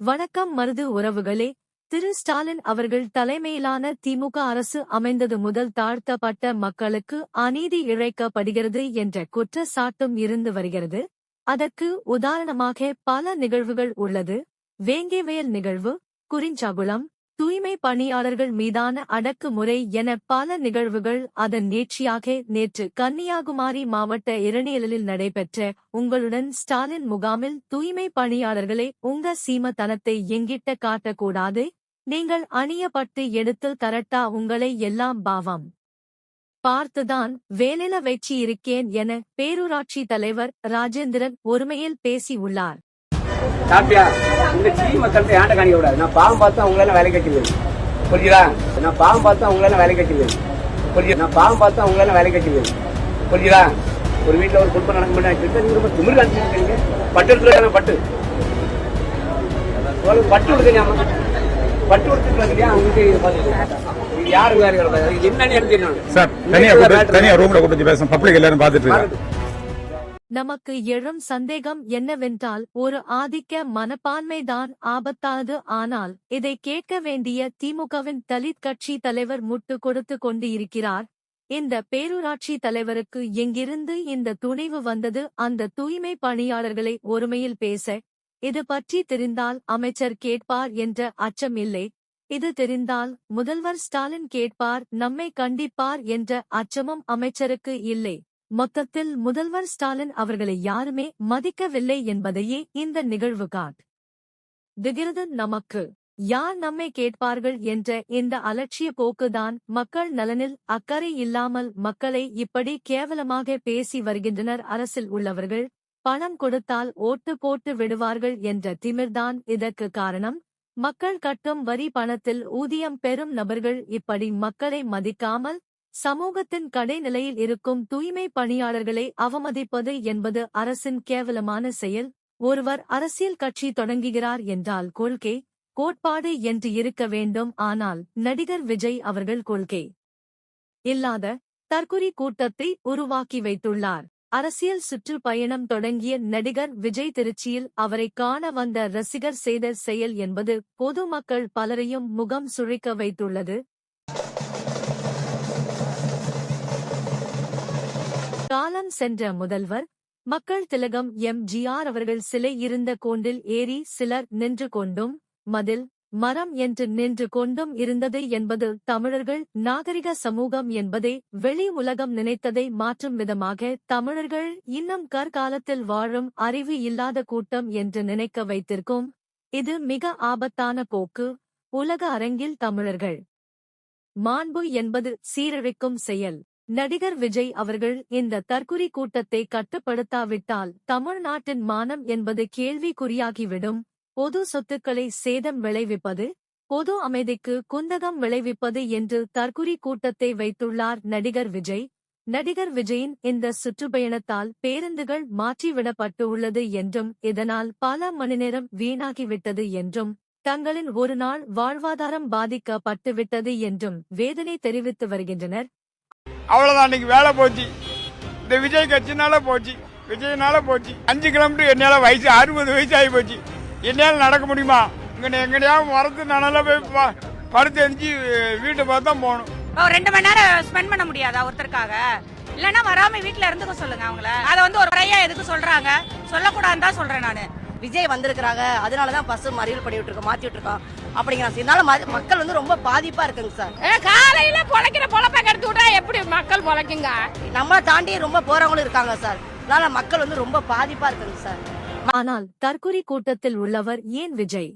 வணக்கம் மருது உறவுகளே. திரு ஸ்டாலின் அவர்கள் தலைமையிலான திமுக அரசு அமைந்தது முதல் தாழ்த்தப்பட்ட மக்களுக்கு அநீதி இழைக்கப்படுகிறது என்ற குற்றச்சாட்டும் இருந்து வருகிறது. அதற்கு உதாரணமாக பல நிகழ்வுகள் உள்ளது. வேங்கிவேல் நிகழ்வு குறிஞ்சாகுளம் தூய்மை பணியாளர்கள் மீதான அடக்குமுறை என பல நிகழ்வுகள் அதன் நீட்சியாக நேற்று கன்னியாகுமரி மாவட்ட இரணியலில் நடைபெற்ற உங்களுடன் ஸ்டாலின் முகாமில் தூய்மை பணியாளர்களே உங்க சீமத்தனத்தை எங்கிட்ட காட்டக்கூடாது. நீங்கள் அணியப்பட்டு எடுத்து தரட்டா உங்களை எல்லாம் பாவம். பார்த்துதான் வேலையில வெச்சி இருக்கேன் என பேரூராட்சி தலைவர் ராஜேந்திரன் ஒருமையில் பேசியுள்ளார் சாப்பிட்டியா? இந்த சீ மக்கள்கிட்ட ஏன்ட்ட காணிக்க கூடாது? நான் பாவம் பார்த்தா உங்களால வேலை கட்டிது புரியுதா? நான் பாவம் பார்த்தா உங்களால வேலை கட்டிது புரியுது? நான் பாவம் பார்த்தா உங்களால வேலை கட்டிது புரியுதா? ஒரு வீட்டில் ஒரு குடும்பம் நடக்க மாட்டேன். ரொம்ப திமிரு காமிச்சிருக்கீங்க பட்டு எடுத்துருக்கான பட்டு. பட்டு கொடுக்கலையாமா பட்டு கொடுத்துருக்காங்க அவங்களுக்கு பார்த்துட்டு இது யாருக்கு வேறு கிடையாது என்னன்னு எனக்கு சார் தனியா கூப்பிட்டு தனியா ரூம்ல கூப்பிட்டு பேசும் பப்ளிக் எல்லாரும் பாத்துட்டு இருக்காங்க. நமக்கு எழும் சந்தேகம் என்னவென்றால் ஒரு ஆதிக்க மனப்பான்மைதான் ஆபத்தானது ஆனால் இதை கேட்க வேண்டிய திமுகவின் தலித் கட்சி தலைவர் முட்டு கொடுத்து கொண்டு இருக்கிறார் இந்த பேரூராட்சி தலைவருக்கு எங்கிருந்து இந்த துணிவு வந்தது? அந்த தூய்மை பணியாளர்களை ஒருமையில் பேச. இது பற்றி தெரிந்தால் அமைச்சர் கேட்பார் என்ற அச்சம் இல்லை. இது தெரிந்தால் முதல்வர் ஸ்டாலின் கேட்பார் நம்மை கண்டிப்பார் என்ற அச்சமும் அமைச்சருக்கு இல்லை. மொத்தத்தில் முதல்வர் ஸ்டாலின் அவர்களை யாருமே மதிக்கவில்லை என்பதையே இந்த நிகழ்வு காட். திகிறது நமக்கு. யார் நம்மை கேட்பார்கள் என்ற இந்த அலட்சிய போக்குதான் மக்கள் நலனில் அக்கறை இல்லாமல் மக்களை இப்படி கேவலமாக பேசி வருகின்றனர் அரசில் உள்ளவர்கள் பணம் கொடுத்தால் ஓட்டு போட்டு விடுவார்கள் என்ற திமிர்தான் இதற்கு காரணம். மக்கள் கட்டும் வரி பணத்தில் ஊதியம் பெறும் நபர்கள் இப்படி மக்களை மதிக்காமல் சமூகத்தின் கடைநிலையில் இருக்கும் தூய்மை பணியாளர்களை அவமதிப்பது என்பது அரசின் கேவலமான செயல். ஒருவர் அரசியல் கட்சி தொடங்குகிறார் என்றால் கொள்கை கோட்பாடு என்று இருக்க வேண்டும். ஆனால் நடிகர் விஜய் அவர்கள் கொள்கை இல்லாத தற்குறி கூட்டத்தை உருவாக்கி வைத்துள்ளார். அரசியல் சுற்றுப்பயணம் தொடங்கிய நடிகர் விஜய் திருச்சியில் அவரை காண வந்த ரசிகர் செய்த செயல் என்பது பொதுமக்கள் பலரையும் முகம் சுழிக்க வைத்துள்ளது. காலம் சென்ற முதல்வர் மக்கள் திலகம் எம். ஜி. ஆர். அவர்கள் சிலை இருந்த கோண்டில் ஏறி சிலர் நின்று கொண்டும் மதில் மரம் என்று நின்று கொண்டும் இருந்தது என்பது தமிழர்கள் நாகரிக சமூகம் என்பதை வெளி உலகம் நினைத்ததை மாற்றும் விதமாக தமிழர்கள் இன்னும் கற்காலத்தில் வாழும் அறிவு இல்லாத கூட்டம் என்று நினைக்க வைத்திருக்கும். இது மிக ஆபத்தான போக்கு உலக அரங்கில் தமிழர்கள். மாண்பு என்பது சீரழிக்கும் செயல். நடிகர் விஜய் அவர்கள் இந்த தற்குறி கூட்டத்தை கட்டுப்படுத்தாவிட்டால் தமிழ்நாட்டின் மானம் என்பது கேள்விக்குறியாகிவிடும். பொது சொத்துக்களை சேதம் விளைவிப்பது பொது அமைதிக்கு குந்தகம் விளைவிப்பது என்று தற்குறி கூட்டத்தை வைத்துள்ளார் நடிகர் விஜய். நடிகர் விஜயின் இந்த சுற்றுப்பயணத்தால் பேருந்துகள் மாற்றிவிடப்பட்டு உள்ளது என்றும் இதனால் பல மணிநேரம் வீணாகிவிட்டது என்றும் தங்களின் ஒருநாள் வாழ்வாதாரம் பாதிக்கப்பட்டுவிட்டது என்றும் வேதனை தெரிவித்து வருகின்றனர். அவ்வளோதான் அன்னைக்கு வேலை போச்சு. இந்த விஜய் கட்சினால போச்சு. விஜய்னால போச்சு. அஞ்சு கிலோமீட்டர் என்னால் வயசு அறுபது வயசு ஆகி போச்சு. என்னால் நடக்க முடியுமா? இங்கே எங்கடையாவது மரத்து நனல போய் படுத்து எரிஞ்சு வீட்டை பார்த்து தான் போகணும் ரெண்டு மணி நேரம் ஸ்பெண்ட் பண்ண முடியாதா ஒருத்தருக்காக? இல்லைன்னா வராம வீட்ல இருந்துக்க சொல்லுங்க அவங்கள. அதை வந்து ஒரு முறையா எதுக்கு சொல்றாங்க? சொல்லக்கூடாதுன்னு தான் சொல்றேன் நானு. விஜய் வந்திருக்கிறாங்க. அதனால தான் பஸ் மறியல் பண்ணி விட்டுருக்கோம் மாத்தி விட்டுருக்கோம் அப்படிங்கிற இதனால மக்கள் வந்து ரொம்ப பாதிப்பா இருக்குங்க சார். காலையில பொழைக்கிற பொழப்ப கெடுத்து விட்டா எப்படி மக்கள் பொழைக்குங்க? நம்மளை தாண்டி ரொம்ப போறவங்களும் இருக்காங்க சார். அதனால மக்கள் வந்து ரொம்ப பாதிப்பா இருக்குங்க சார். ஆனால் தற்குறி கூட்டத்தில் உள்ளவர் ஏன் விஜய்?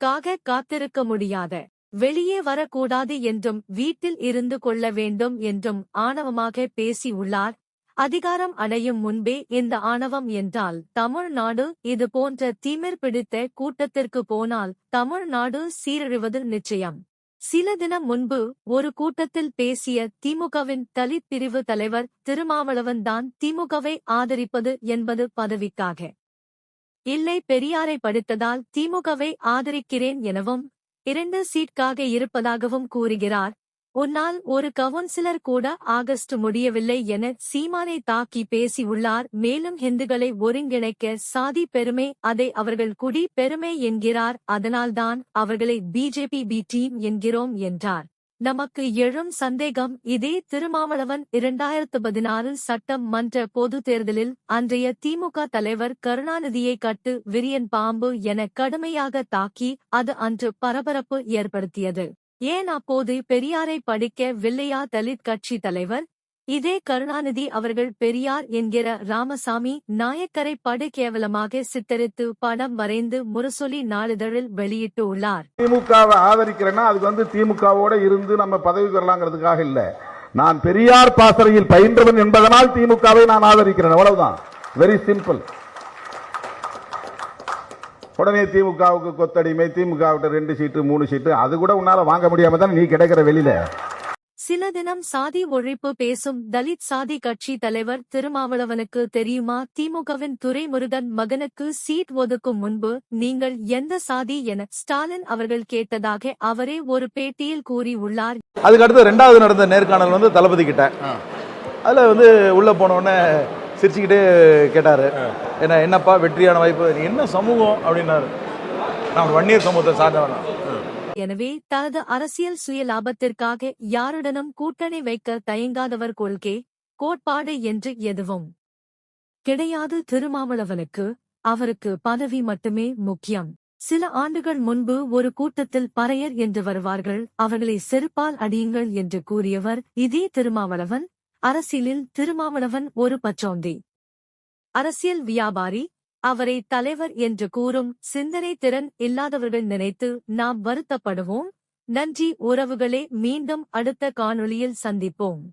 காக காத்திருக்க முடியாத வெளியே வரக்கூடாது என்றும் வீட்டில் இருந்து கொள்ள வேண்டும் என்றும் ஆணவமாக பேசி உள்ளார் அதிகாரம் அடையும் முன்பே இந்த ஆணவம் என்றால் தமிழ்நாடு இது போன்ற தீமிர் பிடித்த கூட்டத்திற்கு போனால் தமிழ்நாடு சீரழிவது நிச்சயம். சில தினம் முன்பு ஒரு கூட்டத்தில் பேசிய திமுகவின் தலித் பிரிவு தலைவர் திருமாவளவன் தான் திமுகவை ஆதரிப்பது என்பது பதவிக்காக. இல்லை பெரியாரை படித்ததால் திமுகவை ஆதரிக்கிறேன் எனவும் இரண்டு சீட்காக இருப்பதாகவும் கூறுகிறார் உன்னால் ஒரு கவுன்சிலர் கூட ஆகஸ்ட் முடியவில்லை என சீமானை தாக்கி பேசியுள்ளார் மேலும் ஹிந்துக்களை ஒருங்கிணைக்க சாதி பெருமை அதை அவர்கள் குடி பெருமை என்கிறார். அதனால்தான் அவர்களை பிஜேபி பி டீம் என்கிறோம் என்றார். நமக்கு எழும் சந்தேகம் இதே திருமாவளவன் இரண்டாயிரத்து பதினாறு சட்டம் மன்ற பொது தேர்தலில் அன்றைய திமுக தலைவர் கருணாநிதியை கட்டு விரியன் பாம்பு என கடுமையாக தாக்கி அது அன்று பரபரப்பு ஏற்படுத்தியது. ஏன் அப்போது பெரியாரை படிக்க வில்லையா தலித் கட்சி தலைவர்? இதே கருணாநிதி அவர்கள் பெரியார் என்கிற ராமசாமி நாயக்கரை படுகேவலமாக சித்தரித்து படம் வரைந்து முரசொலி நாளிதழில் வெளியிட்டு உள்ளார் திமுகவை ஆதரிக்கிறேன்னா அதுக்கு வந்து திமுகவோட இருந்து நம்ம பதவி பெறலாங்கிறதுக்காக இல்ல. நான் பெரியார் பாசறையில் பயின்றவன் என்பதனால் திமுகவை நான் ஆதரிக்கிறேன். அவ்வளவுதான். வெரி சிம்பிள் உடனே திமுகவுக்கு கொத்தடிமை திமுக விட்ட ரெண்டு சீட்டு மூணு சீட்டு அது கூட உன்னால வாங்க முடியாம தான் நீ கிடைக்கிற வெளியில? சில தினம் சாதி ஒழிப்பு பேசும் தலித் சாதி கட்சி தலைவர் திருமாவளவனுக்கு தெரியுமா? திமுகவின் துரைமுருகன் மகனுக்கு சீட் ஒதுக்கும் முன்பு நீங்கள் எந்த சாதி என ஸ்டாலின் அவர்கள் கேட்டதாக அவரே ஒரு பேட்டியில் கூறியுள்ளார் அதுக்கு அடுத்து ரெண்டாவது நடந்த நேர்காணல் வந்து தளபதி கிட்ட அதில் வந்து உள்ளே போனோடனே சிரிச்சுக்கிட்டே கேட்டார். ஏன்னா என்னப்பா வெற்றியான வாய்ப்பு? நீ என்ன சமூகம்? அப்படின்னாரு. நான் வன்னியர் சமூகத்தை சார்ந்தவனா. எனவே தனது அரசியல் சுய லாபத்திற்காக யாருடனும் கூட்டணி வைக்க தயங்காதவர் கொள்கை கோட்பாடு என்று எதுவும் கிடையாது. திருமாவளவனுக்கு அவருக்கு பதவி மட்டுமே முக்கியம். சில ஆண்டுகள் முன்பு ஒரு கூட்டத்தில் பறையர் என்று வருவார்கள். அவர்களை செருப்பால் அடியுங்கள் என்று கூறியவர் இதே திருமாவளவன். அரசியலில் திருமாவளவன் ஒரு பச்சோந்தி அரசியல் வியாபாரி அவரை தலைவர் என்று கூறும் சிந்தனை திறன் இல்லாதவர்கள் நினைத்து நாம் வருத்தப்படுவோம். நன்றி உறவுகளே மீண்டும் அடுத்த காணொளியில் சந்திப்போம்.